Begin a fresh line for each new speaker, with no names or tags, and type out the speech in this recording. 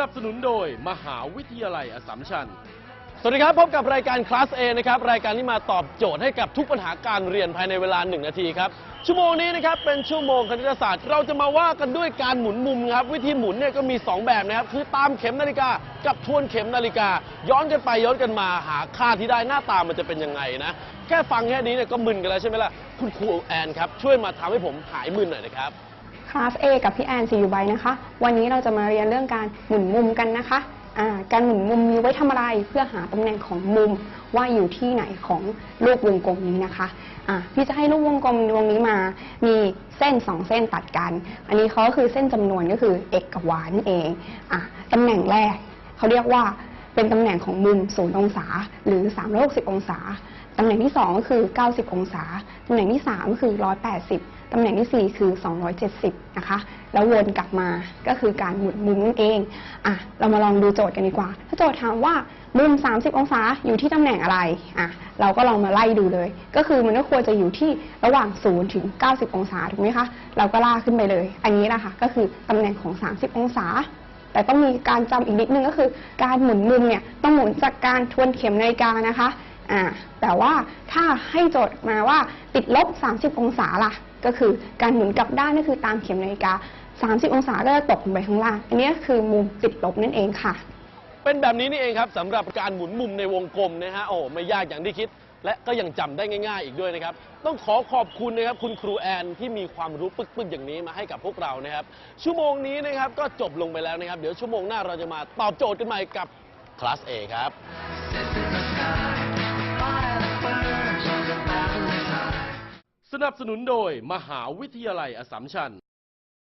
นับสนุนโดยมหาวิทยาลัยอสัมชัญ
สวัสดีครับ พบกับรายการคลาส A นะครับ รายการที่มาตอบโจทย์ให้กับทุกปัญหาการเรียนภายในเวลา 1 นาทีครับ ชั่วโมงนี้นะครับ เป็นชั่วโมงคณิตศาสตร์ เราจะมาว่ากันด้วยการหมุนมุมครับ วิธีหมุนเนี่ยก็มี 2 แบบนะครับ คือตามเข็มนาฬิกา กับทวนเข็มนาฬิกา ย้อนกันไปย้อนกันมาหาค่าที่ได้หน้าตามันจะเป็นยังไงนะ แค่ฟังแค่นี้เนี่ยก็มึนกันแล้วใช่ไหมล่ะ คุณครูแอนครับช่วยมาทำให้ผมหายมึนหน่อยนะครับ
คลาส A กับพี่แอนซีอยู่ใบนะคะ วันนี้เราจะมาเรียนเรื่องการหมุนมุมกันนะคะอ่าการหมุนมุมมีไว้ทำอะไรเพื่อหาตำแหน่งของมุมว่าอยู่ที่ไหนของลูกวงกลมนี้นะคะอ่าพี่จะให้ลูกวงกลมดวงนี้มา มีเส้นสองเส้นตัดกัน อันนี้เขาก็คือเส้นจำนวนก็คือ x กับ y นั่นเองอตำแหน่งแรกเขาเรียกว่า เป็นตำแหน่งของมุม 0 องศา หรือ 360 องศา ตำแหน่งที่ 2 ก็คือ 90 องศา ตำแหน่งที่ 3 ก็คือ 180 ตำแหน่งที่ 4 คือ 270 นะคะ แล้ววนกลับมาก็คือการหมุนมุมนั่นเองอะเรามาลองดูโจทย์กันดีกว่า ถ้าโจทย์ถามว่ามุม 30 องศาอยู่ที่ตำแหน่งอะไรอะเราก็ลองมาไล่ดูเลย ก็คือมันก็ควรจะอยู่ที่ระหว่าง 0 ถึง 90 องศาถูกไหมคะ เราก็ลากขึ้นไปเลย อันนี้แหละค่ะก็คือตำแหน่งของ 30 องศา แต่ต้องมีการจำอีกนิดนึงก็คือ การหมุนมุมเนี่ยต้องหมุนจากการทวนเข็มนาฬิกานะคะอ่าแต่ว่าถ้าให้โจทย์มาว่าติดลบ 30 องศาล่ะ ก็คือการหมุนกลับด้านก็คือตามเข็มนาฬิกา 30 องศาก็จะตกลงไปข้างล่าง อันนี้คือมุมติดลบนั่นเองค่ะ
เป็นแบบนี้นี่เองครับสำหรับการหมุนมุมในวงกลมนะฮะโอ้ไม่ยากอย่างที่คิด และก็ยังจำได้ง่าย ๆ อีกด้วยนะครับ ต้องขอขอบคุณนะครับคุณครูแอนที่มีความรู้ปึกๆอย่างนี้มาให้กับพวกเรานะครับ ชั่วโมงนี้นะครับก็จบลงไปแล้วนะครับ เดี๋ยวชั่วโมงหน้าเราจะมาตอบโจทย์กันใหม่กับคลาส A ครับ
สนับสนุนโดยมหาวิทยาลัยอสสัมชัญ